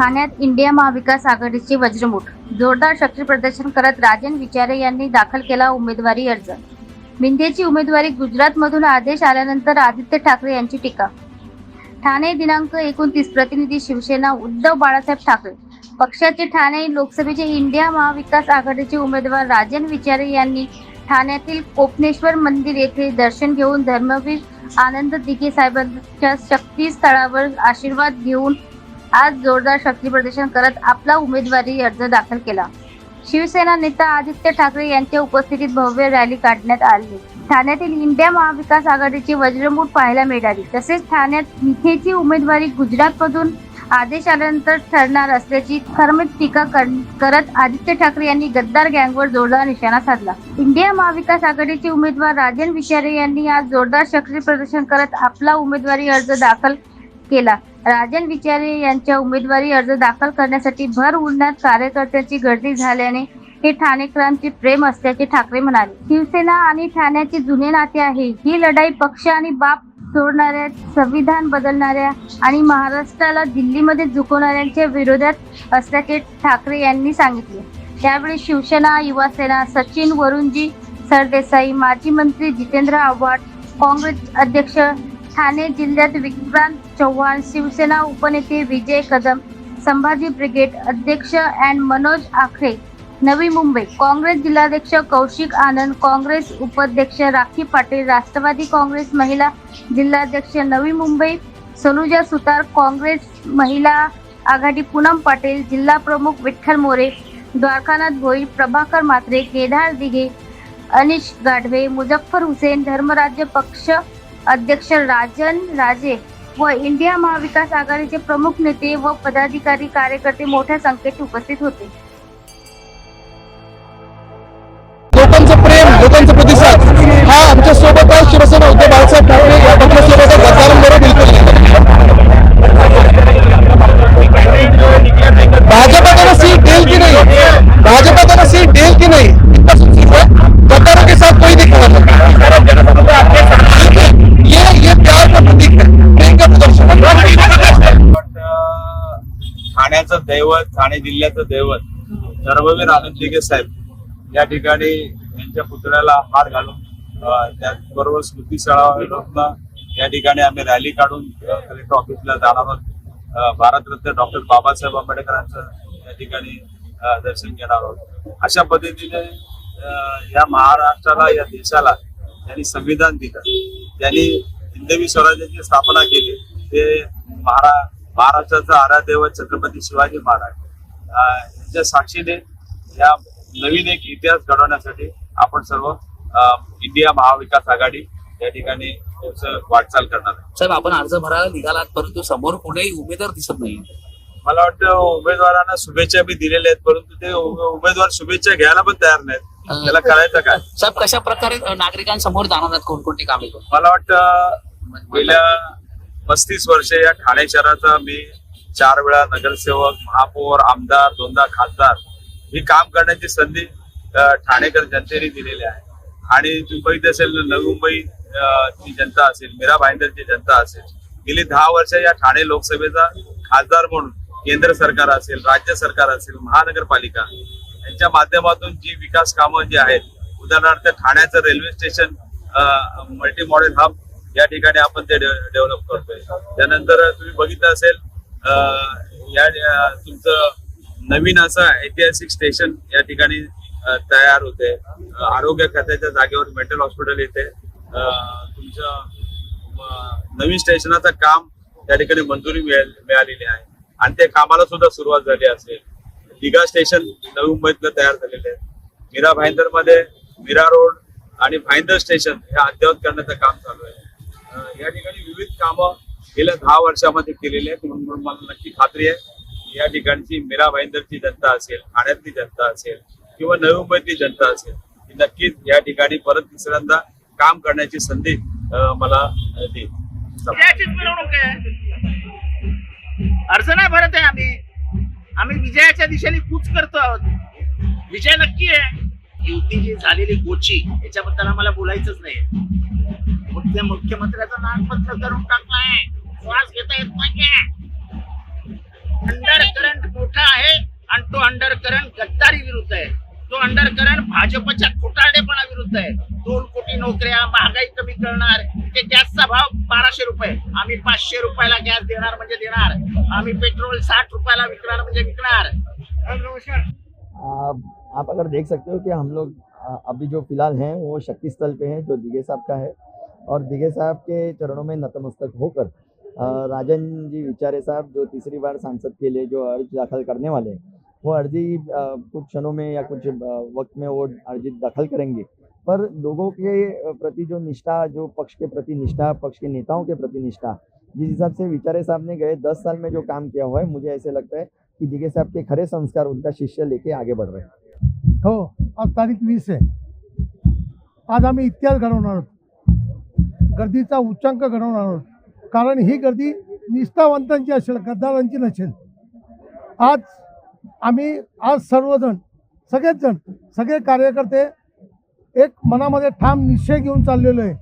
ठाण्यात इंडिया महाविकास आघाडीची वज्रमुठ. जोरदार शक्ती प्रदर्शन करत राजन विचारे यांनी दाखल केला उमेदवारी अर्ज. मिंदेची उमेदवारी गुजरातमधून आदेश आल्यानंतर आदित्य ठाकरे यांची टीका. ठाणे दिनांक एकोणतीस प्रतिनिधी शिवसेना उद्धव बाळासाहेब ठाकरे. पक्षाचे ठाणे लोकसभेचे इंडिया महाविकास आघाडीचे उमेदवार राजन विचारे यांनी ठाण्यातील कोपनेश्वर मंदिर येथे दर्शन घेऊन धर्मवीर आनंद दिघे साहेबांच्या शक्ती स्थळावर आशीर्वाद घेऊन आज जोरदार शक्ती प्रदर्शन करत आपला उमेदवारी अर्ज दाखल केला. शिवसेना नेता आदित्य ठाकरे यांच्या उपस्थितीत भव्य रॅली काढण्यात आली. ठाण्यातील इंडिया महाविकास आघाडीची वज्रमूठ पाहायला मिळाली. तसेच ठाण्यात मिथेची उमेदवारी गुजरातमधून आदेश आल्यानंतर ठरणार असल्याची खरमित टीका कर- करत आदित्य ठाकरे यांनी गद्दार गँगवर जोरदार निशाणा साधला. इंडिया महाविकास आघाडीचे उमेदवार राजन विचारे यांनी आज जोरदार शक्ती प्रदर्शन करत आपला उमेदवारी अर्ज दाखल केला. राजन विचारे यांच्या उमेदवारी अर्ज दाखल करण्यासाठी भर उन्हात कार्यकर्त्यांची गर्दी झाल्याने हे ठाणेकरांचे प्रेम असल्याचे ठाकरे म्हणाले. शिवसेना आणि ठाण्याचे जुने नाते आहे. ही लढाई पक्ष आणि बाप सोडणाऱ्या संविधान बदलणाऱ्या आणि महाराष्ट्राला दिल्लीमध्ये झुकवणाऱ्यांच्या विरोधात असल्याचे ठाकरे यांनी सांगितले. त्यावेळी शिवसेना युवासेना सचिन वरुणजी सरदेसाई माजी मंत्री जितेंद्र आव्हाड काँग्रेस अध्यक्ष ठाणे जिल्ह्यात विक्रांत चव्हाण शिवसेना उपनेते विजय कदम संभाजी ब्रिगेड अध्यक्ष अँड मनोज आखरे नवी मुंबई काँग्रेस जिल्हाध्यक्ष कौशिक आनंद काँग्रेस उपाध्यक्ष राखी पाटील राष्ट्रवादी काँग्रेस महिला जिल्हाध्यक्ष नवी मुंबई सनुजा सुतार काँग्रेस महिला आघाडी पूनम पाटील जिल्हा प्रमुख विठ्ठल मोरे द्वारकानाथ भोई प्रभाकर म्हात्रे केदार दिघे अनिश गाढवे मुझफ्फर हुसेन धर्मराज्य पक्ष अध्यक्ष राजन राजे व इंडिया महाविकास आघाडीचे प्रमुख नेते व पदाधिकारी कार्यकर्ते मोठ्या संख्येत उपस्थित होते. लोकांचं प्रेम लोकांचा प्रतिसाद हा आमच्यासोबत शिवसेना उद्धव बाळासाहेब ठाकरे या पक्षासोबत गद्दारांबरोबर बिलकुल दैवत ठाणे जिल्ह्याचं दैवत धर्मवीर आनंद दिघे साहेब या ठिकाणी त्यांच्या पुतळ्याला हार घालून त्याचबरोबर स्मृती स्थळावरून या ठिकाणी आम्ही रॅली काढून कलेक्टर ऑफिसला जाणार आहोत. भारतरत्न डॉक्टर बाबासाहेब आंबेडकरांचं या ठिकाणी दर्शन घेणार आहोत. अशा पद्धतीने या महाराष्ट्राला या देशाला त्यांनी संविधान दिलं. त्यांनी हिंदवी स्वराज्याची स्थापना केली. ते महारा महाराष्ट्राचा आराध्यव छत्रपती शिवाजी महाराज. यांच्या साक्षीने या नवीन एक इतिहास घडवण्यासाठी आपण सर्व इंडिया महाविकास आघाडी या ठिकाणी वाटचाल करणार आहे. साहेब आपण अर्ज भरायला निघालात परंतु समोर कोणीही उमेदवार दिसत नाही. मला वाटतं उमेदवारांना शुभेच्छा बी दिलेल्या आहेत परंतु ते उमे- उमेदवार शुभेच्छा घ्यायला पण तयार नाहीत. त्याला करायचं काय? साहेब कशा प्रकारे नागरिकांसमोर जाणार आहेत कोणकोणती कामे मला वाटतं गेल्या पस्तीस वर्षे या ठाणे शहराचा मी चार वेळा नगरसेवक महापौर आमदार दोनदा खासदार ही काम करण्याची संधी ठाणेकर जनतेने दिलेली आहे. आणि तुम्ही बघितलं असेल नवी मुंबई ची जनता असेल मीरा भाईंदरची जनता असेल. गेली दहा वर्ष या ठाणे लोकसभेचा खासदार म्हणून केंद्र सरकार असेल राज्य सरकार असेल महानगरपालिका यांच्या माध्यमातून जी विकास कामं जी आहेत उदाहरणार्थ ठाण्याचं railway station multi model hub या ठिकाणी आपण ते डेव्हलप करतोय. त्यानंतर तुम्ही बघितलं असेल या तुमचं नवीन असं ऐतिहासिक स्टेशन या ठिकाणी तयार होते. आरोग्य खात्याच्या जागेवर मेंटल हॉस्पिटल येते. तुमचं नवीन स्टेशनाचं काम त्या ठिकाणी मंजुरी मिळालेली आहे. आणि त्या कामाला सुद्धा सुरुवात झाली असेल. दिघा स्टेशन नवी मुंबईतलं तयार झालेले आहे. मीरा भाईंदरमध्ये मीरा रोड आणि भाईंदर स्टेशन हे अद्ययावत करण्याचं काम चालू आहे. या ठिकाणी विविध कामं गेल्या दहा वर्षामध्ये केलेली आहेत. म्हणून मला नक्की खात्री आहे या ठिकाणची मीरा भाईंदरची जनता असेल ठाण्यातली जनता असेल किंवा नवी मुंबईतली जनता असेल नक्कीच या ठिकाणी परत तिसऱ्यांदा काम करण्याची संधी मला देईल. विजयाचीच आहे. अर्ज नाही भरत आहे आम्ही. आम्ही विजयाच्या दिशेने कूच करतो आहोत. विजय नक्की आहे. युती जी झालेली गोची याच्याबद्दल आम्हाला बोलायचंच नाही मुख्य मुख्यमंत्र्याचं नागपत्र करून टाकलाय श्वास घेता येत नाही अंडर करंट अंडरकरंट गद्दारी विरुद्ध आहे. तो अंडरकरंट भाजपच्या खोटारडेपणा विरुद्ध आहे. दोन कोटी नोकऱ्या महागाई कमी करणार. ते गॅसचा भाव बाराशे रुपये. आम्ही पाचशे रुपयाला गॅस देणार म्हणजे देणार. आम्ही पेट्रोल साठ रुपयाला विकणार म्हणजे विकणार. आप आप अगर देख सकते हो कि हम लोग अभी जो फिलहाल हैं वो शक्ति स्थल पे हैं जो दिगे साहब का है। और दिघे साहब के चरणों में नतमस्तक होकर राजन जी विचारे साहब जो तीसरी बार सांसद के लिए जो अर्ज़ दाखिल करने वाले हैं, वो अर्जी कुछ क्षणों में या कुछ वक्त में वो अर्जी दाखिल करेंगे। पर लोगों के प्रति जो निष्ठा, जो पक्ष के प्रति निष्ठा, पक्ष के नेताओं के प्रति निष्ठा, जिस हिसाब से विचारे साहब ने गए दस साल में जो काम किया हुआ है, मुझे ऐसे लगता है की दिगे साहब के खरे संस्कार उनका शिष्य लेके आगे बढ़ रहे हैं। हो आज तारीख वीस आहे आज आम्ही इतिहास घडवणार गर्दीचा उच्चांक घडवणार आहोत कारण ही गर्दी निष्ठावंतांची असेल गद्दारांची नसेल. आज आम्ही आज सर्वजण सगळेच जण सगळे कार्यकर्ते एक मनामध्ये ठाम निश्चय घेऊन चाललेलो आहे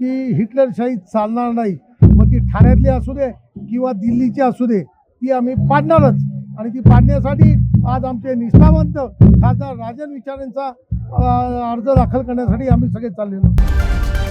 की हिटलरशाही चालणार नाही. मग ती ठाण्यातली असू दे किंवा दिल्लीची असू दे ती आम्ही पाडणारच. आणि ती पाडण्यासाठी आज आमचे निष्ठावंत खासदार राजन विचारेंचा अर्ज दाखल करण्यासाठी आम्ही सगळे चाललेलो आहोत.